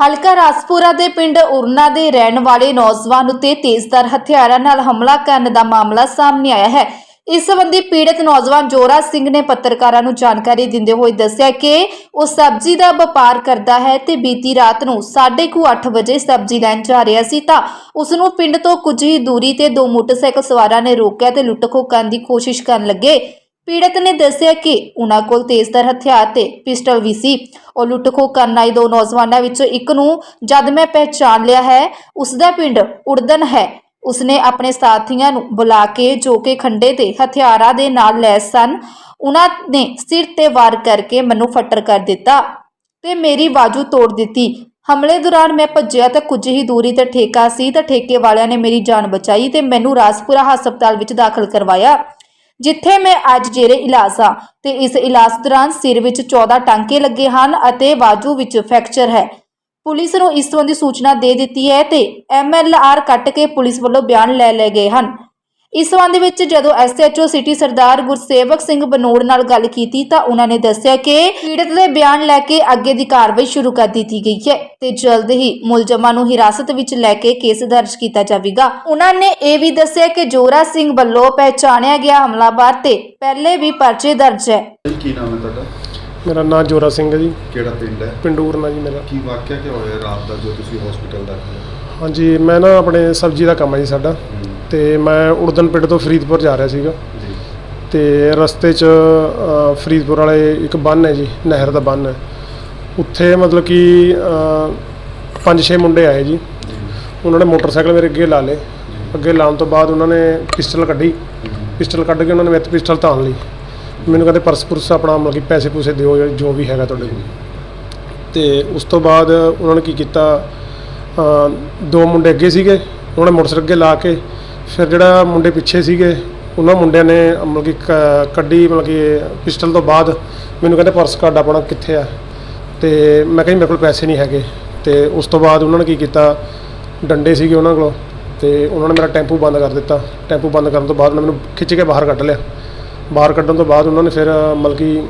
ਹਲਕਾ ਰਾਜਪੁਰਾ ਦੇ ਪਿੰਡ ਉਰਨਾ ਦੇ ਰਹਿਣ ਵਾਲੇ ਨੌਜਵਾਨ ਉਤੇ ਤੇਜ਼ਧਾਰ ਹਥਿਆਰਾਂ ਨਾਲ ਹਮਲਾ ਕਰਨ ਦਾ ਮਾਮਲਾ ਸਾਹਮਣੇ ਆਇਆ ਹੈ। ਇਸ ਸੰਬੰਧੀ ਪੀੜਤ ਨੌਜਵਾਨ ਜੋਰਾ ਸਿੰਘ ਨੇ ਪੱਤਰਕਾਰਾਂ ਨੂੰ ਜਾਣਕਾਰੀ ਦਿੰਦੇ ਹੋਏ ਦੱਸਿਆ ਕਿ ਉਹ ਸਬਜ਼ੀ ਦਾ ਵਪਾਰ ਕਰਦਾ ਹੈ ਤੇ ਬੀਤੀ ਰਾਤ ਨੂੰ 8:30 ਵਜੇ ਸਬਜ਼ੀ ਲੈਣ ਜਾ ਰਿਹਾ ਸੀ ਤਾਂ ਉਸ ਨੂੰ ਪਿੰਡ ਤੋਂ ਕੁਝ ਹੀ ਦੂਰੀ ਤੇ ਦੋ ਮੋਟਰਸਾਈਕਲ ਸਵਾਰਾਂ ਨੇ ਰੋਕਿਆ ਤੇ ਲੁੱਟ-ਖੋਹ ਕਰਨ ਦੀ ਕੋਸ਼ਿਸ਼ ਕਰਨ ਲੱਗੇ। ਪੀੜਤ ਨੇ ਦੱਸਿਆ ਕਿ ਉਹਨਾਂ ਕੋਲ ਤੇਜ਼ਧਾਰ ਹਥਿਆਰ ਤੇ ਪਿਸਟਲ ਵੀ ਸੀ। ਉਹ ਲੁੱਟ-ਖੋਹ ਕਰਨ ਆਏ ਦੋ ਨੌਜਵਾਨਾਂ ਵਿੱਚੋਂ ਇੱਕ ਨੂੰ ਜਦ ਮੈਂ ਪਹਿਚਾਨ ਲਿਆ ਹੈ ਉਸ ਦਾ ਪਿੰਡ ਉੜਦਨ ਹੈ। ਉਸਨੇ ਆਪਣੇ ਸਾਥੀਆਂ ਨੂੰ ਬੁਲਾ ਕੇ ਜੋ ਕਿ ਖੰਡੇ ਤੇ ਹਥਿਆਰਾਂ ਦੇ ਨਾਲ ਲੈਸ ਸਨ, ਉਹਨਾਂ ਨੇ ਸਿਰ ਤੇ ਵਾਰ ਕਰਕੇ ਮੈਨੂੰ ਫੱਟਰ ਕਰ ਦਿੱਤਾ ਤੇ ਮੇਰੀ ਬਾਜੂ ਤੋੜ ਦਿੱਤੀ। ਹਮਲੇ ਦੌਰਾਨ ਮੈਂ ਭੱਜਿਆ ਤਾਂ ਕੁਝ ਹੀ ਦੂਰੀ ਤੇ ਠੇਕਾ ਸੀ ਤਾਂ ਠੇਕੇ ਵਾਲਿਆਂ ਨੇ ਮੇਰੀ ਜਾਨ ਬਚਾਈ ਤੇ ਮੈਨੂੰ ਰਾਜਪੁਰਾ ਹਸਪਤਾਲ ਵਿੱਚ ਦਾਖਲ ਕਰਵਾਇਆ। ਜਿੱਥੇ ਮੈਂ ਅੱਜ ਜੇਰੇ ਇਲਾਜ ਹਾਂ ਤੇ ਇਸ ਇਲਾਜ ਦੌਰਾਨ ਸਿਰ ਵਿੱਚ 14 ਟਾਂਕੇ ਲੱਗੇ ਹਨ ਅਤੇ ਬਾਜੂ ਵਿੱਚ ਫ੍ਰੈਕਚਰ ਹੈ। ਪੁਲਿਸ ਨੂੰ ਇਸ ਸੰਬੰਧੀ ਸੂਚਨਾ ਦੇ ਦਿੱਤੀ ਹੈ ਤੇ ਐਮਐਲਆਰ ਕੱਟ ਕੇ ਪੁਲਿਸ ਵੱਲੋਂ ਬਿਆਨ ਲੈ ਲਏ ਗਏ ਹਨ। ਇਸ ਸੰਬੰਧ ਵਿੱਚ ਜਦੋਂ ਐਸਐਚਓ ਸਿਟੀ ਸਰਦਾਰ ਗੁਰਸੇਵਕ ਸਿੰਘ ਬਨੋੜ ਨਾਲ ਗੱਲ ਕੀਤੀ ਤਾਂ ਉਹਨਾਂ ਨੇ ਦੱਸਿਆ ਕਿ ਪੀੜਤ ਦੇ ਬਿਆਨ ਲੈ ਕੇ ਅੱਗੇ ਦੀ ਕਾਰਵਾਈ ਸ਼ੁਰੂ ਕਰ ਦਿੱਤੀ ਗਈ ਹੈ ਤੇ ਜਲਦ ਹੀ ਮੁਲਜ਼ਮਾਂ ਨੂੰ ਹਿਰਾਸਤ ਵਿੱਚ ਲੈ ਕੇ ਕੇਸ ਦਰਜ ਕੀਤਾ ਜਾਵੇਗਾ। ਉਹਨਾਂ ਨੇ ਇਹ ਵੀ ਦੱਸਿਆ ਕਿ ਜੋਰਾ ਸਿੰਘ ਵੱਲੋਂ ਪਹਿਚਾਣਿਆ ਗਿਆ ਹਮਲਾਵਰ ਤੇ ਪਹਿਲੇ ਵੀ ਪਰਚੇ ਦਰਜ ਹੈ। ਜੀ, ਕੀ ਨਾਮ ਹੈ ਤੁਹਾਡਾ? ਮੇਰਾ ਨਾਮ ਜੋਰਾ ਸਿੰਘ ਹੈ ਜੀ। ਕਿਹੜਾ ਪਿੰਡ ਹੈ? ਪਿੰਡੂਰ ਨਾਲ ਜੀ ਮੇਰਾ। ਕੀ ਵਾਕਿਆ ਕੀ ਹੋਇਆ ਰਾਤ ਦਾ ਜੋ ਤੁਸੀਂ ਹਸਪੀਟਲ ਹੋ ਹਾਂਜੀ ਮੈਂ ਨਾ ਆਪਣੇ ਸਬਜ਼ੀ ਦਾ ਕੰਮ ਹੈ ਜੀ ਸਾਡਾ। ਤੇ ਮੈਂ ਉੜਦਨ ਪਿੰਡ ਤੋਂ ਫਰੀਦਪੁਰ ਜਾ ਰਿਹਾ ਸੀਗਾ। ਤੇ ਰਸਤੇ 'ਚ ਅ, ਫਰੀਦਪੁਰ ਵਾਲੇ ਇੱਕ ਬੰਨ ਹੈ ਜੀ ਨਹਿਰ ਦਾ ਬੰਨ ਹੈ। ਉੱਥੇ ਮਤਲਬ ਕਿ ਅ, ਪੰਜ ਛੇ ਮੁੰਡੇ ਆਏ ਜੀ। ਉਹਨਾਂ ਨੇ ਮੋਟਰਸਾਈਕਲ ਮੇਰੇ ਅੱਗੇ ਲਾ ਲਏ। ਅੱਗੇ ਲਾਉਣ ਤੋਂ ਬਾਅਦ ਉਹਨਾਂ ਨੇ ਪਿਸਟਲ ਕੱਢੀ। ਪਿਸਟਲ ਕੱਢ ਕੇ ਉਹਨਾਂ ਨੇ ਵਿੱਚ ਪਿਸਟਲ ਤਾਣ ਲਈ। ਮੈਨੂੰ ਕਹਿੰਦੇ ਪਰਸ ਪੁਰਸ ਆਪਣਾ ਮਤਲਬ ਕਿ ਪੈਸੇ ਪੂਸੇ ਦਿਓ ਜਾਂ ਜੋ ਵੀ ਹੈਗਾ ਤੁਹਾਡੇ ਕੋਲ। ਤੇ ਉਸ ਤੋਂ ਬਾਅਦ ਉਹਨਾਂ ਨੇ ਕੀ ਕੀਤਾ ਅ, ਦੋ ਮੁੰਡੇ ਅੱਗੇ ਸੀਗੇ। ਉਹਨਾਂ ਨੇ ਮੋਟਰਸਾਈਕਲ ਅੱਗੇ ਲਾ ਕੇ ਫਿਰ ਜਿਹੜਾ ਮੁੰਡੇ ਪਿੱਛੇ ਸੀਗੇ ਉਹਨਾਂ ਮੁੰਡਿਆਂ ਨੇ ਮਤਲਬ ਕਿ ਕ- ਕੱਢੀ ਮਤਲਬ ਕਿ ਪਿਸਟਲ ਤੋਂ ਬਾਅਦ ਮੈਨੂੰ ਕਹਿੰਦੇ ਪਰਸ ਕਾਰਡ ਆਪਣਾ ਕਿੱਥੇ ਆ। ਤੇ ਮੈਂ ਕਿਹਾ ਜੀ ਮੇਰੇ ਕੋਲ ਪੈਸੇ ਨਹੀਂ ਹੈਗੇ। ਤੇ ਉਸ ਤੋਂ ਬਾਅਦ ਉਹਨਾਂ ਨੇ ਕੀ ਕੀਤਾ ਡੰਡੇ ਸੀਗੇ ਉਹਨਾਂ ਕੋਲ ਤੇ ਉਹਨਾਂ ਨੇ ਮੇਰਾ ਟੈਂਪੂ ਬੰਦ ਕਰ ਦਿੱਤਾ। ਟੈਂਪੂ ਬੰਦ ਕਰਨ ਤੋਂ ਬਾਅਦ ਉਹਨਾਂ ਨੇ ਮੈਨੂੰ ਖਿੱਚ ਕੇ ਬਾਹਰ ਕੱਢ ਲਿਆ। ਬਾਹਰ ਕੱਢਣ ਤੋਂ ਬਾਅਦ ਉਹਨਾਂ ਨੇ ਫਿਰ ਮਤਲਬ ਕਿ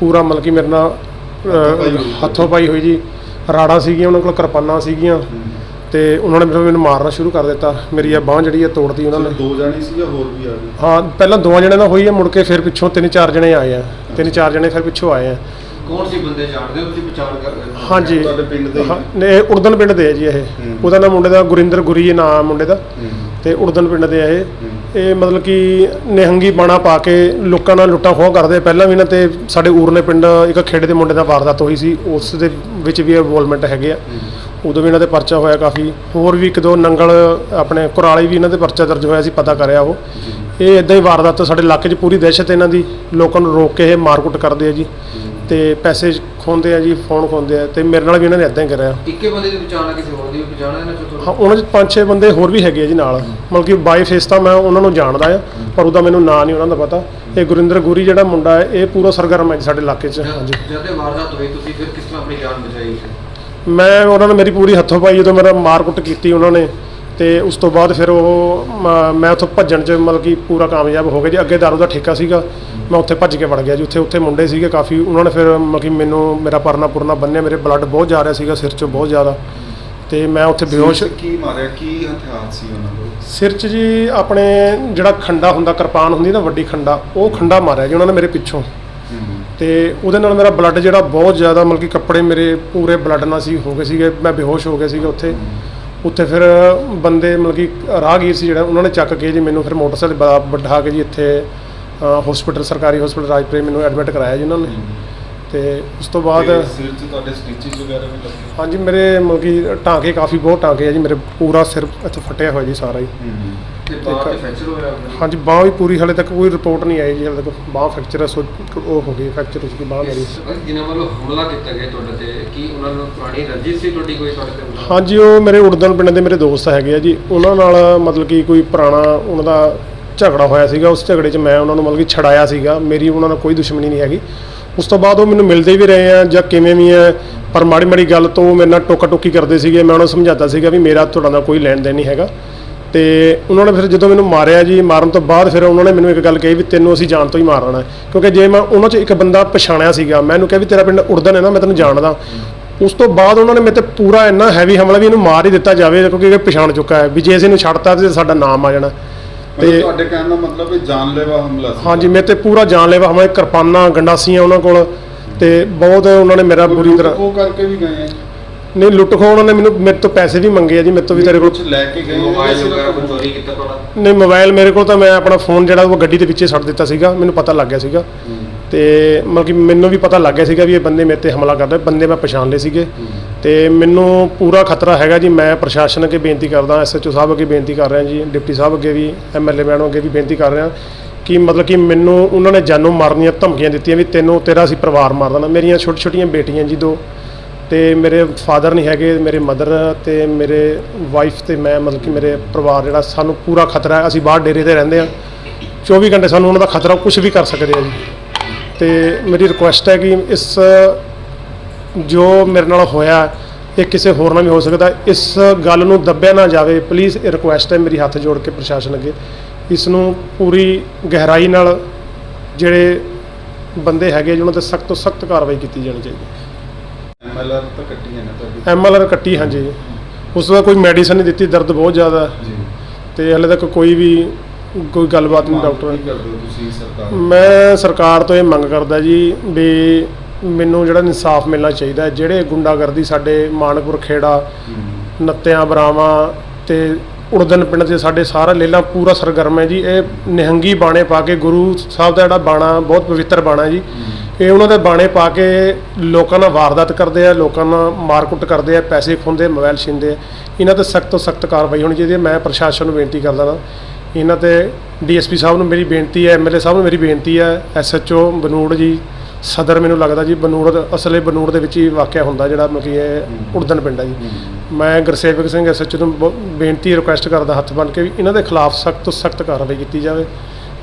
ਪੂਰਾ ਮਤਲਬ ਕਿ ਮੇਰੇ ਨਾਲ ਹੱਥੋਂ ਪਾਈ ਹੋਈ। ਜੀ। ਰਾੜਾਂ ਸੀਗੀਆਂ ਉਹਨਾਂ ਕੋਲ ਕਿਰਪਾਨਾਂ ਸੀਗੀਆਂ। ਤੇ ਉਹਨਾਂ ਨੇ ਮੈਨੂੰ ਮੈਨੂੰ ਮਾਰਨਾ ਸ਼ੁਰੂ ਕਰ ਦਿੱਤਾ। ਮੇਰੀ ਇਹ ਬਾਹ ਜਿਹੜੀ ਹੈ ਤੋੜਤੀ ਉਹਨਾਂ ਨੇ। ਦੋ ਜਾਣੇ ਸੀ ਜਾਂ ਹੋਰ ਵੀ ਆ ਗਏ? ਹਾਂ ਪਹਿਲਾਂ ਦੋਵਾਂ ਜਣਿਆਂ ਨਾਲ ਹੋਈ ਹੈ ਮੁੜ ਕੇ ਫਿਰ ਪਿੱਛੋਂ ਤਿੰਨ ਚਾਰ ਜਣੇ ਆਏ ਆ। ਤਿੰਨ ਚਾਰ ਜਣੇ ਫਿਰ ਪਿੱਛੋਂ ਆਏ ਆ। ਕੌਣ ਸੀ ਬੰਦੇ ਜਾਣਦੇ ਹੋ? ਤੁਸੀਂ ਪਛਾਣ ਕਰ ਹਾਂਜੀ। ਤੁਹਾਡੇ ਪਿੰਡ ਦੇ ਹੀ ਹਾਂ, ਨੇ। ਇਹ ਉੜਦਨ ਪਿੰਡ ਦੇ ਆ ਜੀ ਇਹ। ਹੂੰ। ਉਹਦਾ ਨਾਮ ਮੁੰਡੇ ਦਾ ਗੁਰਿੰਦਰ ਗੁਰੀ ਹੈ ਨਾਮ ਮੁੰਡੇ ਦਾ। ਹੂੰ। ਤੇ ਉੜਦਨ ਪਿੰਡ ਦੇ ਆ ਇਹ। ਇਹ ਮਤਲਬ ਕਿ ਨਿਹੰਗੀ ਬਾਣਾ ਪਾ ਕੇ ਲੋਕਾਂ ਨਾਲ ਲੁੱਟਾਂ ਖੋਹ ਕਰਦੇ ਪਹਿਲਾਂ ਵੀ ਇਹਨਾਂ ਤੇ ਸਾਡੇ ਊਰਨੇ ਪਿੰਡ ਇੱਕ ਖੇੜੇ ਦੇ ਮੁੰਡੇ ਦਾ ਵਾਰਦਾਤ ਹੋਈ ਸੀ। ਉਸ ਦੇ ਵਿੱਚ ਵੀ ਇਨਵੋਲਵਮੈਂਟ ਹੈਗੇ ਆ। ਉਦੋਂ ਵੀ ਇਹਨਾਂ ਦੇ ਪਰਚਾ ਹੋਇਆ ਕਾਫੀ। ਹੋਰ ਵੀ ਇੱਕ ਦੋ ਨੰਗਲ ਆਪਣੇ ਕੁਰਾਲੀ ਵੀ ਇਹਨਾਂ ਦੇ ਪਰਚਾ ਦਰਜ ਹੋਇਆ ਸੀ ਪਤਾ ਕਰਿਆ ਉਹ। ਇਹ ਇਦਾਂ ਹੀ ਵਾਰਦਾਤ ਸਾਡੇ ਇਲਾਕੇ 'ਚ ਪੂਰੀ ਦਹਿਸ਼ਤ ਇਹਨਾਂ ਦੀ ਲੋਕਾਂ ਨੂੰ ਰੋਕ ਕੇ ਇਹ ਮਾਰਕੁੱਟ ਕਰਦੇ ਆ ਜੀ। ਤੇ ਪੈਸੇ ਖੋਂਦੇ ਆ ਜੀ ਫੋਨ ਖੋਂਦੇ ਆ ਤੇ ਮੇਰੇ ਨਾਲ ਵੀ ਇਹਨਾਂ ਨੇ ਇਦਾਂ ਹੀ ਕਰਿਆ। ਇੱਕੇ ਬੰਦੇ ਦੀ ਪਛਾਣ ਕਿਸੇ ਹੋਰ ਦੀ ਵੀ ਪਛਾਣ ਹੈ ਨਾ ਚੋ ਹਾਂ ਉਹਨਾਂ 'ਚ ਪੰਜ ਛੇ ਬੰਦੇ ਹੋਰ ਵੀ ਹੈਗੇ ਆ ਜੀ ਨਾਲ। ਮਤਲਬ ਕਿ ਬਾਈ ਫੇਸ ਤਾਂ ਮੈਂ ਉਹਨਾਂ ਨੂੰ ਜਾਣਦਾ ਆ ਪਰ ਉਹਦਾ ਮੈਨੂੰ ਨਾਂ ਨਹੀਂ ਉਹਨਾਂ ਦਾ ਪਤਾ। ਇਹ ਗੁਰਿੰਦਰ ਗੁਰੀ ਜਿਹੜਾ ਮੁੰਡਾ ਹੈ ਇਹ ਪੂਰਾ ਸਰਗਰਮ ਹੈ ਜੀ ਸਾਡੇ ਇਲਾਕੇ 'ਚ। ਹਾਂਜੀ ਜਦ ਵਾਰਦਾਤ ਹੋਈ ਤੁਸੀਂ ਫਿਰ ਕਿਸ ਤਰ੍ਹਾਂ ਆਪਣੀ ਜਾਨ ਬਚਾਈ? ਸੀ ਮੈਂ ਉਹਨਾਂ ਨੇ ਮੇਰੀ ਪੂਰੀ ਹੱਥੋਂ ਪਾਈ ਜਦੋਂ ਮੇਰਾ ਮਾਰ ਕੁੱਟ ਕੀਤੀ ਉਹਨਾਂ ਨੇ ਤੇ ਉਸ ਤੋਂ ਬਾਅਦ ਫਿਰ ਉਹ ਮ- ਮੈਂ ਉੱਥੋਂ ਭੱਜਣ 'ਚ ਮਤਲਬ ਕਿ ਪੂਰਾ ਕਾਮਯਾਬ ਹੋ ਗਿਆ ਜੀ। ਅੱਗੇ ਦਾਰੂ ਦਾ ਠੇਕਾ ਸੀਗਾ ਮੈਂ ਉੱਥੇ ਭੱਜ ਕੇ ਵੜ ਗਿਆ ਜੀ। ਉੱਥੇ ਉੱਥੇ ਮੁੰਡੇ ਸੀਗੇ ਕਾਫੀ ਉਹਨਾਂ ਨੇ ਫਿਰ ਮਤਲਬ ਕਿ ਮੈਨੂੰ ਮੇਰਾ ਪਰਨਾ ਪੁਰਨਾ ਬੰਨਿਆ ਮੇਰੇ ਬਲੱਡ ਬਹੁਤ ਜਾ ਰਿਹਾ ਸੀਗਾ ਸਿਰ 'ਚੋਂ ਬਹੁਤ ਜ਼ਿਆਦਾ। ਤੇ ਮੈਂ ਉੱਥੇ ਬੇਹੋਸ਼ ਸਿਰ 'ਚ ਕੀ ਮਾਰਿਆ? ਕੀ ਹਥਿਆਰ ਸੀ ਉਹਨਾਂ ਕੋਲ? ਸਿਰ 'ਚ ਜੀ ਆਪਣੇ ਜਿਹੜਾ ਖੰਡਾ ਹੁੰਦਾ ਕਿਰਪਾਨ ਹੁੰਦੀ ਨਾ ਵੱਡੀ ਖੰਡਾ ਉਹ ਖੰਡਾ ਮਾਰਿਆ ਜੀ ਉਹਨਾਂ ਨੇ ਮੇਰੇ ਪਿੱਛੋਂ। ਤੇ ਉਹਦੇ ਨਾਲ ਮੇਰਾ ਬਲੱਡ ਜਿਹੜਾ ਬਹੁਤ ਜ਼ਿਆਦਾ ਮਤਲਬ ਕਿ ਕੱਪੜੇ ਮੇਰੇ ਪੂਰੇ ਬਲੱਡ ਨਾਲ ਸੀ ਹੋ ਗਏ ਸੀਗੇ ਮੈਂ ਬੇਹੋਸ਼ ਹੋ ਗਿਆ ਸੀਗਾ ਉੱਥੇ। ਉੱਥੇ ਫਿਰ ਬੰਦੇ ਮਤਲਬ ਕਿ ਰਾਹਗੀਰ ਸੀ ਜਿਹੜਾ ਉਹਨਾਂ ਨੇ ਚੱਕ ਕੇ ਜੀ ਮੈਨੂੰ ਫਿਰ ਮੋਟਰਸਾਈਕਲ ਬ- ਬਿਠਾ ਕੇ ਜੀ ਇੱਥੇ ਹਸਪੀਟਲ ਸਰਕਾਰੀ ਹਸਪੀਟਲ ਰਾਜਪੁਰੇ ਮੈਨੂੰ ਐਡਮਿਟ ਕਰਾਇਆ ਜੀ ਉਹਨਾਂ ਨੇ। ਤੇ ਉਸ ਤੋਂ ਬਾਅਦ ਸਿਰ 'ਚ ਤੁਹਾਡੇ ਸਟਿਚਸ ਵਗੈਰਾ ਵੀ ਲੱਗੇ ਹਾਂਜੀ ਮੇਰੇ ਮਤਲਬ ਕਿ ਟਾਂਕੇ ਕਾਫੀ ਬਹੁਤ ਟਾਂਕੇ ਆ ਜੀ ਮੇਰੇ ਪੂਰਾ ਸਿਰ ਇੱਥੇ ਫਟਿਆ ਹੋਇਆ ਜੀ ਸਾਰਾ ਹੀ। ਤੇ ਬਾਹਰ ਤੇ ਫ੍ਰੈਕਚਰ ਹੋਇਆ ਆਪਣਾ ਹਾਂਜੀ ਬਾਂਹ ਵੀ ਪੂਰੀ ਹਲੇ ਤੱਕ ਕੋਈ ਰਿਪੋਰਟ ਨਹੀਂ ਆਈ ਜੀ ਹਲੇ ਤੱਕ ਬਾਂਹ ਫ੍ਰੈਕਚਰ ਸੋ ਉਹ ਹੋ ਗਈ ਫ੍ਰੈਕਚਰ ਉਸ ਦੀ ਬਾਂਹ ਮੇਰੀ। ਜਿਨ੍ਹਾਂ ਵੱਲੋਂ ਹਮਲਾ ਕੀਤਾ ਗਿਆ ਤੁਹਾਡੇ ਤੇ ਕੀ ਉਹਨਾਂ ਨੂੰ ਪੁਰਾਣੀ ਰੰਜਿਸ਼ ਸੀ ਤੁਹਾਡੀ ਕੋਈ ਤੁਹਾਡੇ ਤੇ ਹਾਂਜੀ ਉਹ ਮੇਰੇ ਉੜਦਨ ਪਿੰਡ ਦੇ ਮੇਰੇ ਦੋਸਤ ਹੈਗੇ ਆ ਜੀ ਉਹਨਾਂ ਨਾਲ ਮਤਲਬ ਕਿ ਕੋਈ ਪੁਰਾਣਾ ਉਹਨਾਂ ਦਾ ਝਗੜਾ ਹੋਇਆ ਸੀਗਾ ਉਸ ਝਗੜੇ 'ਚ ਮੈਂ ਉਹਨਾਂ ਨੂੰ ਮਤਲਬ ਕਿ ਛਡਾਇਆ ਸੀਗਾ ਮੇਰੀ ਉਹਨਾਂ ਨਾਲ ਕੋਈ ਦੁਸ਼ਮਣੀ ਨਹੀਂ ਹੈਗੀ। ਉਸ ਤੋਂ ਬਾਅਦ ਉਹ ਮੈਨੂੰ ਮਿਲਦੇ ਵੀ ਰਹੇ ਆ ਜਾਂ ਕਿਵੇਂ ਵੀ ਆ ਪਰ ਮਾੜੀ ਮਾੜੀ ਗੱਲ ਤੋਂ ਉਹ ਮੇਰੇ ਨਾਲ ਟੋਕਾ ਟੋਕੀ ਕਰਦੇ ਸੀਗੇ ਮੈਂ ਉਹਨਾਂ ਨੂੰ ਸਮਝਾਤਾ ਸੀਗਾ ਵੀ ਮੇਰਾ ਤੁਹਾਡਾ ਨਾਲ ਕੋਈ ਲੈਣ ਦੇਣ ਨਹੀਂ ਹੈਗਾ। ਤੇ ਉਹਨਾਂ ਨੇ ਫਿਰ ਜਦੋਂ ਮੈਨੂੰ ਮਾਰਿਆ ਜੀ ਮਾਰਨ ਤੋਂ ਬਾਅਦ ਫਿਰ ਉਹਨਾਂ ਨੇ ਮੈਨੂੰ ਇੱਕ ਗੱਲ ਕਹੀ ਵੀ ਤੈਨੂੰ ਅਸੀਂ ਜਾਣ ਤੋਂ ਹੀ ਮਾਰਨਾ ਹੈ। ਕਿਉਂਕਿ ਜੇ ਮੈਂ ਉਹਨਾਂ 'ਚ ਇੱਕ ਬੰਦਾ ਪਛਾਣਿਆ ਸੀਗਾ ਮੈਂ ਉਹਨੂੰ ਕਿਹਾ ਵੀ ਤੇਰਾ ਪਿੰਡ ਉੜਦਨ ਹੈ ਨਾ ਮੈਂ ਤੈਨੂੰ ਜਾਣਦਾ। ਉਸ ਤੋਂ ਬਾਅਦ ਉਹਨਾਂ ਨੇ ਮੇਰੇ ਤੇ ਪੂਰਾ ਇੰਨਾ ਹੈਵੀ ਹਮਲਾ ਵੀ ਇਹਨੂੰ ਮਾਰ ਹੀ ਦਿੱਤਾ ਜਾਵੇ ਕਿਉਂਕਿ ਇਹ ਪਛਾਣ ਚੁੱਕਾ ਹੈ ਵੀ ਜੇ ਅਸੀਂ ਇਹਨੂੰ ਛੱਡਤਾ ਤੇ ਸਾਡਾ ਨਾਮ ਆ ਜਾਣਾ। ਤੇ ਤੇ ਤੁਹਾਡੇ ਕਹਿਣ ਦਾ ਮਤਲਬ ਇਹ ਜਾਨਲੇਵਾ ਹਮਲਾ ਸੀ ਹਾਂਜੀ ਮੇਰੇ ਤੇ ਪੂਰਾ ਜਾਨਲੇਵਾ ਹਮਲਾ ਕਿਰਪਾਨਾਂ ਗੰਡਾਸੀਆਂ ਉਹਨਾਂ ਕੋਲ ਤੇ ਬਹੁਤ ਉਹਨਾਂ ਨੇ ਮੇਰਾ ਬੁਰੀ ਤਰ੍ਹਾਂ ਉਹ ਕਰਕੇ ਵੀ ਗਏ ਆ। ਨਹੀਂ ਲੁੱਟ ਖੋ ਉਹਨਾਂ ਨੇ ਮੈਨੂੰ ਮੇਰੇ ਤੋਂ ਪੈਸੇ ਵੀ ਮੰਗੇ ਆ ਜੀ ਮੇਰੇ ਤੋਂ ਵੀ ਤੇਰੇ ਕੋਲ ਕੁਝ ਲੈ ਕੇ ਗਏ ਆ ਜਾਂ ਮੋਬਾਈਲ ਸਿਰਫ- ਵਗੈਰਾ ਕੋਈ ਚੋਰੀ ਕੀਤਾ ਤੁਹਾਡਾ? ਨਹੀਂ ਮੋਬਾਈਲ ਮੇਰੇ ਕੋਲ ਤਾਂ ਮੈਂ ਆਪਣਾ ਫੋਨ ਜਿਹੜਾ ਉਹ ਗੱਡੀ ਦੇ ਵਿੱਚੇ ਛੱਡ ਦਿੱਤਾ ਸੀਗਾ ਮੈਨੂੰ ਪਤਾ ਲੱਗ ਗਿਆ ਸੀਗਾ। ਤੇ ਮਤਲਬ ਕਿ ਮੈਨੂੰ ਵੀ ਪਤਾ ਲੱਗ ਗਿਆ ਸੀਗਾ ਵੀ ਇਹ ਬੰਦੇ ਮੇਰੇ ਤੇ ਹਮਲਾ ਕਰਦੇ ਬੰਦੇ ਮੈਂ ਪਛਾਣ ਲਏ ਸੀਗੇ। ਤੇ ਮੈਨੂੰ ਪੂਰਾ ਖਤਰਾ ਹੈਗਾ ਜੀ ਮੈਂ ਪ੍ਰਸ਼ਾਸਨ ਅੱਗੇ ਬੇਨਤੀ ਕਰਦਾ ਐਸਐਚਓ ਸਾਹਿਬ ਅੱਗੇ ਬੇਨਤੀ ਕਰ ਰਿਹਾ ਜੀ ਡਿਪਟੀ ਸਾਹਿਬ ਅੱਗੇ ਵੀ ਐਮਐਲਏ ਮੈਡਮ ਅੱਗੇ ਵੀ ਬੇਨਤੀ ਕਰ ਰਿਹਾ ਕਿ ਮਤਲਬ ਕਿ ਮੈਨੂੰ ਉਹਨਾਂ ਨੇ ਜਾਨੋਂ ਮਾਰਨ ਦੀਆਂ ਧਮਕੀਆਂ ਦਿੱਤੀਆਂ ਵੀ ਤੈਨੂੰ ਤੇਰਾ ਅਸੀਂ ਪਰਿਵਾਰ ਮਾਰ ਦੇਣਾ। ਮੇਰੀਆਂ ਛੋਟੀ ਛੋਟੀਆਂ ਬੇਟੀਆਂ ਜੀ ਦੋ। ਤੇ ਮੇਰੇ ਫਾਦਰ ਨਹੀਂ ਹੈਗੇ, ਮੇਰੇ ਮਦਰ ਤੇ ਮੇਰੇ ਵਾਈਫ ਤੇ ਮੈਂ ਮਤਲਬ ਕਿ ਮੇਰੇ ਪਰਿਵਾਰ ਜਿਹੜਾ ਸਾਨੂੰ ਪੂਰਾ ਖਤਰਾ ਹੈ। ਅਸੀਂ ਬਾਹਰ ਡੇਰੇ ਤੇ ਰਹਿੰਦੇ ਆ 24 ਘੰਟੇ ਸਾਨੂੰ ਉਹਨਾਂ ਦਾ ਖਤਰਾ ਕੁਝ ਵੀ ਕਰ ਸਕਦੇ ਆ ਜੀ। ਤੇ ਮੇਰੀ ਰਿਕੁਐਸਟ ਹੈ ਕਿ ਇਸ ਜੋ ਮੇਰੇ ਨਾਲ ਹੋਇਆ ਇਹ ਕਿਸੇ ਹੋਰ ਨਾਲ ਵੀ ਹੋ ਸਕਦਾ ਇਸ ਗੱਲ ਨੂੰ ਦੱਬਿਆ ਨਾ ਜਾਵੇ। ਪਲੀਜ਼ ਇਹ ਰਿਕੁਐਸਟ ਹੈ ਮੇਰੀ ਹੱਥ ਜੋੜ ਕੇ ਪ੍ਰਸ਼ਾਸਨ ਅੱਗੇ। ਇਸ ਨੂੰ ਪੂਰੀ ਗਹਿਰਾਈ ਨਾਲ ਜਿਹੜੇ ਬੰਦੇ ਹੈਗੇ ਜਿਹਨਾਂ ਤੇ ਸਖਤ ਤੋਂ ਸਖਤ ਕਾਰਵਾਈ ਕੀਤੀ ਜਾਣੀ ਚਾਹੀਦੀ ਐਮਐਲਆਰ ਤਾਂ ਕੱਟੀਆਂ ਨੇ ਤੁਹਾਡੀ? ਐਮਐਲਆਰ ਕੱਟੀ ਹਾਂਜੀ। ਉਸ ਦਾ ਕੋਈ ਮੈਡੀਸਨ ਨਹੀਂ ਦਿੱਤੀ ਦਰਦ ਬਹੁਤ ਜ਼ਿਆਦਾ। ਜੀ। ਤੇ ਹਲੇ ਤੱਕ ਕੋਈ ਵੀ ਕੋਈ ਗੱਲਬਾਤ ਨਹੀਂ ਡਾਕਟਰ ਕੀ ਕਰਦੇ ਹੋ ਤੁਸੀਂ ਸਰਕਾਰ ਮੈਂ ਸਰਕਾਰ ਤੋਂ ਇਹ ਮੰਗ ਕਰਦਾ ਜੀ ਵੀ ਮੈਨੂੰ ਜਿਹੜਾ ਇਨਸਾਫ ਮਿਲਣਾ ਚਾਹੀਦਾ ਹੈ ਜਿਹੜੇ ਗੁੰਡਾਗਰਦੀ ਸਾਡੇ ਮਾਨਕਪੁਰ ਖੇੜਾ ਹੂੰ, ਨੱਤਿਆਂ ਬਰਾਵਾਂ ਤੇ ਉੜਦਨ ਪਿੰਡ ਦੇ ਸਾਡੇ ਸਾਰਾ ਲੇਲਾ ਪੂਰਾ ਸਰਗਰਮ ਹੈ ਜੀ। ਇਹ ਨਿਹੰਗੀ ਬਾਣੇ ਪਾ ਕੇ ਗੁਰੂ ਸਾਹਿਬ ਦਾ ਜਿਹੜਾ ਬਾਣਾ ਬਹੁਤ ਪਵਿੱਤਰ ਬਾਣਾ ਜੀ। ਇਹ ਉਹਨਾਂ ਦੇ ਬਾਣੇ ਪਾ ਕੇ ਲੋਕਾਂ ਨਾਲ ਵਾਰਦਾਤ ਕਰਦੇ ਆ ਲੋਕਾਂ ਨਾਲ ਮਾਰਕੁੱਟ ਕਰਦੇ ਆ ਪੈਸੇ ਖੁੰਦੇ ਮੋਬਾਈਲ ਛਿੰਦੇ ਆ। ਇਹਨਾਂ ਤੇ ਸਖਤ ਤੋਂ ਸਖਤ ਕਾਰਵਾਈ ਹੋਣੀ ਚਾਹੀਦੀ ਹੈ। ਮੈਂ ਪ੍ਰਸ਼ਾਸਨ ਨੂੰ ਬੇਨਤੀ ਕਰਦਾ ਹਾਂ ਇਹਨਾਂ ਤੇ ਡੀਐਸਪੀ ਸਾਹਿਬ ਨੂੰ ਮੇਰੀ ਬੇਨਤੀ ਹੈ ਐਮਐਲਏ ਸਾਹਿਬ ਨੂੰ ਮੇਰੀ ਬੇਨਤੀ ਹੈ ਐਸਐਚਓ ਬਨੂੜ ਜੀ ਸਦਰ ਮੈਨੂੰ ਲੱਗਦਾ ਜੀ ਬਨੂੜ ਅਸਲੇ ਬਨੂੜ ਦੇ ਵਿੱਚ ਹੀ ਵਾਕਿਆ ਹੁੰਦਾ ਜਿਹੜਾ ਮਤਲਬ ਕਿ ਇਹ ਉੜਦਨ ਪਿੰਡ ਹੈ ਜੀ। ਮੈਂ ਗੁਰਸੇਵਕ ਸਿੰਘ ਐਸਐਚਓ ਨੂੰ ਬੇਨਤੀ ਰਿਕੁਐਸਟ ਕਰਦਾ ਹੱਥ ਬੰਨ੍ਹ ਕੇ ਵੀ ਇਹਨਾਂ ਦੇ ਖਿਲਾਫ ਸਖਤ ਤੋਂ ਸਖਤ ਕਾਰਵਾਈ ਕੀਤੀ ਜਾਵੇ।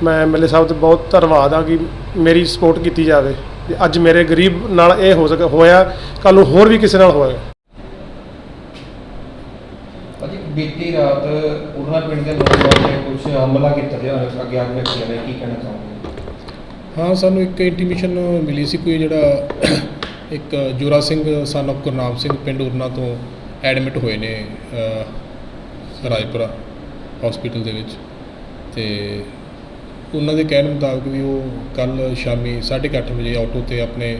ਮੈਂ ਐਮਐਲਏ ਸਾਹਿਬ ਤੇ ਬਹੁਤ ਧੰਨਵਾਦ ਆ ਕਿ ਮੇਰੀ ਸਪੋਰਟ ਕੀਤੀ ਜਾਵੇ। ਤੇ ਅੱਜ ਮੇਰੇ ਗਰੀਬ ਨਾਲ ਇਹ ਹੋ ਸਕ ਹੋਇਆ ਕੱਲ ਨੂੰ ਹੋਰ ਵੀ ਕਿਸੇ ਨਾਲ ਹੋਇਆ। ਭਾਜੀ ਬੀਤੀ ਰਾਤ ਉਹਨਾਂ ਪਿੰਡ ਦੇ ਨੌਜਵਾਨ ਨੇ ਕੁਝ ਹਮਲਾ ਕੀਤਾ ਗਿਆ ਅਗਿਆਤ ਵਿਅਕਤੀਆਂ ਨੇ ਕੀ ਕਹਿਣਾ ਚਾਹੁੰਦੇ ਹਾਂ ਸਾਨੂੰ ਇੱਕ ਇੰਟੀਮੇਸ਼ਨ ਮਿਲੀ ਸੀ ਕੋਈ ਜਿਹੜਾ ਇੱਕ ਜੋਰਾ ਸਿੰਘ son of ਗੁਰਨਾਮ ਸਿੰਘ ਪਿੰਡ ਉਰਨਾ ਤੋਂ ਐਡਮਿਟ ਹੋਏ ਨੇ ਅ, ਰਾਏਪੁਰਾ ਹਸਪੀਟਲ ਦੇ ਵਿੱਚ। ਤੇ ਉਹਨਾਂ ਦੇ ਕਹਿਣ ਮੁਤਾਬਕ ਵੀ ਉਹ ਕੱਲ ਸ਼ਾਮੀ 8:30 ਵਜੇ ਆਟੋ ਤੇ ਆਪਣੇ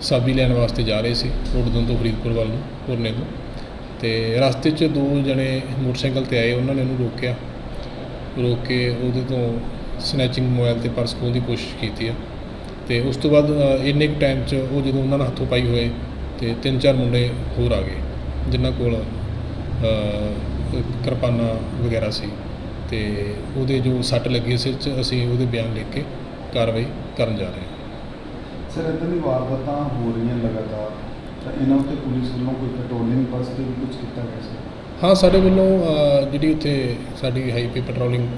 ਸਬਜ਼ੀ ਲੈਣ ਵਾਸਤੇ ਜਾ ਰਹੇ ਸੀ ਉੜਦਨ ਤੋਂ ਫਰੀਦਕੋਟ ਵੱਲ ਨੂੰ ਉਰਨੇ ਤੋਂ। ਤੇ ਰਸਤੇ 'ਚ ਦੋ ਜਣੇ ਮੋਟਰਸਾਈਕਲ ਤੇ ਆਏ ਉਹਨਾਂ ਨੇ ਉਹਨੂੰ ਰੋਕਿਆ। ਰੋਕ ਕੇ ਉਹਦੇ ਤੋਂ ਸਨੈਚਿੰਗ ਮੋਬਾਈਲ ਤੇ ਪਰਸ ਖੋਹਣ ਦੀ ਕੋਸ਼ਿਸ਼ ਕੀਤੀ ਆ। ਤੇ ਉਸ ਤੋਂ ਬਾਅਦ ਇੰਨੇ ਕੁ ਟਾਈਮ 'ਚ ਉਹ ਜਦੋਂ ਉਹਨਾਂ ਨਾਲ ਹੱਥੋਂ ਪਾਈ ਹੋਏ ਤੇ ਤਿੰਨ ਚਾਰ ਮੁੰਡੇ ਹੋਰ ਆ ਗਏ ਜਿਨ੍ਹਾਂ ਕੋਲ ਅ, ਕਿਰਪਾਨਾਂ ਵਗੈਰਾ ਸੀ। ਤੇ ਉਹਦੇ ਜੋ ਸੱਟ ਲੱਗੀ ਸਿਰ 'ਚ ਅਸੀਂ ਉਹਦੇ ਬਿਆਨ ਲਿਖ ਕੇ ਕਾਰਵਾਈ ਕਰਨ ਜਾ ਰਹੇ ਹਾਂ। ਸਰ ਇਦਾਂ ਦੀ ਵਾਰਦਾਤਾਂ ਹੋ ਰਹੀਆਂ ਲਗਾਤਾਰ। ਤਾਂ ਇਹਨਾਂ ਉੱਤੇ ਪੁਲਿਸ ਵੱਲੋਂ ਕੋਈ ਪੈਟਰੋਲਿੰਗ ਵਾਸਤੇ ਵੀ ਕੁਝ ਕੀਤਾ ਗਿਆ ਸੀ? ਹਾਂ ਸਾਡੇ ਵੱਲੋਂ ਜਿਹੜੀ ਉੱਥੇ ਸਾਡੀ ਹਾਈਵੇ ਪੈਟਰੋਲਿੰਗ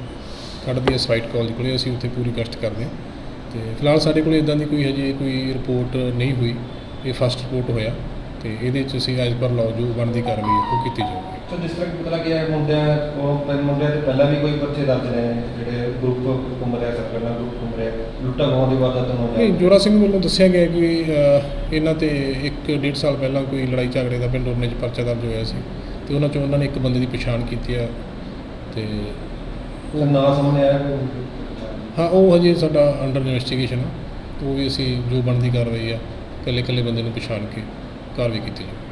ਕੱਢਦੀ ਹੈ ਸਵਾਈਟ ਕਾਲਜ ਕੋਲੇ ਅਸੀਂ ਉੱਥੇ ਪੂਰੀ ਗਸ਼ਤ ਕਰਦੇ ਹਾਂ। ਤੇ ਫਿਲਹਾਲ ਸਾਡੇ ਕੋਲ ਇਦਾਂ ਦੀ ਕੋਈ ਹਜੇ ਕੋਈ ਰਿਪੋਰਟ ਨਹੀਂ ਹੋਈ। ਇਹ ਫਸਟ ਰਿਪੋਰਟ ਹੋਇਆ ਤੇ ਇਹਦੇ ਚ ਅਸੀਂ ਐਜ਼ ਪਰ ਲਾਅ ਜੋ ਬਣਦੀ ਕਾਰਵਾਈ ਹੈ ਉਹ ਕੀਤੀ ਜਾਊਗੀ। ਸੋ ਜਿਸ ਤਰ੍ਹਾਂ ਕਿ ਪਤਾ ਲੱਗਿਆ ਮੁੰਡਿਆਂ ਮੁੰਡਿਆਂ ਤੇ ਪਹਿਲਾਂ ਵੀ ਕੋਈ ਪਰਚੇ ਦਰਜ ਨੇ ਜਿਹੜੇ ਗਰੁੱਪ ਘੁੰਮ ਰਿਹਾ ਸਰਕਲਾਂ ਗਰੁੱਪ ਘੁੰਮ ਰਿਹਾ ਲੁੱਟਾਂ ਖੋਹਾਂ ਦੀ ਵਾਰਦਾਤ ਹੋ ਨਹੀਂ ਜੋਰਾ ਸਿੰਘ ਵੱਲੋਂ ਦੱਸਿਆ ਗਿਆ ਕਿ ਇਹਨਾਂ ਤੇ ਇੱਕ ਡੇਢ ਸਾਲ ਪਹਿਲਾਂ ਕੋਈ ਲੜਾਈ ਝਗੜੇ ਦਾ ਪਿੰਡ ਉਰਨੇ 'ਚ ਪਰਚਾ ਦਰਜ ਹੋਇਆ ਸੀ ਤੇ ਉਹਨਾਂ 'ਚੋਂ ਉਹਨਾਂ ਨੇ ਇੱਕ ਬੰਦੇ ਦੀ ਪਛਾਣ ਕੀਤੀ ਆ ਤੇ ਉਹ ਨਾਂ ਸਾਹਮਣੇ ਆਇਆ ਕੋਈ? ਹਾਂ ਉਹ ਹਜੇ ਸਾਡਾ ਅੰਡਰ ਇਨਵੈਸਟੀਗੇਸ਼ਨ ਉਹ ਵੀ ਅਸੀਂ ਜੋ ਬਣਦੀ ਕਾਰਵਾਈ ਆ ਇਕੱਲੇ ਇਕੱਲੇ ਬੰਦੇ ਨੂੰ ਪਛਾਣ ਕੇ ਕਾਰਵਾਈ ਕੀਤੀ ਜਾਊਗੀ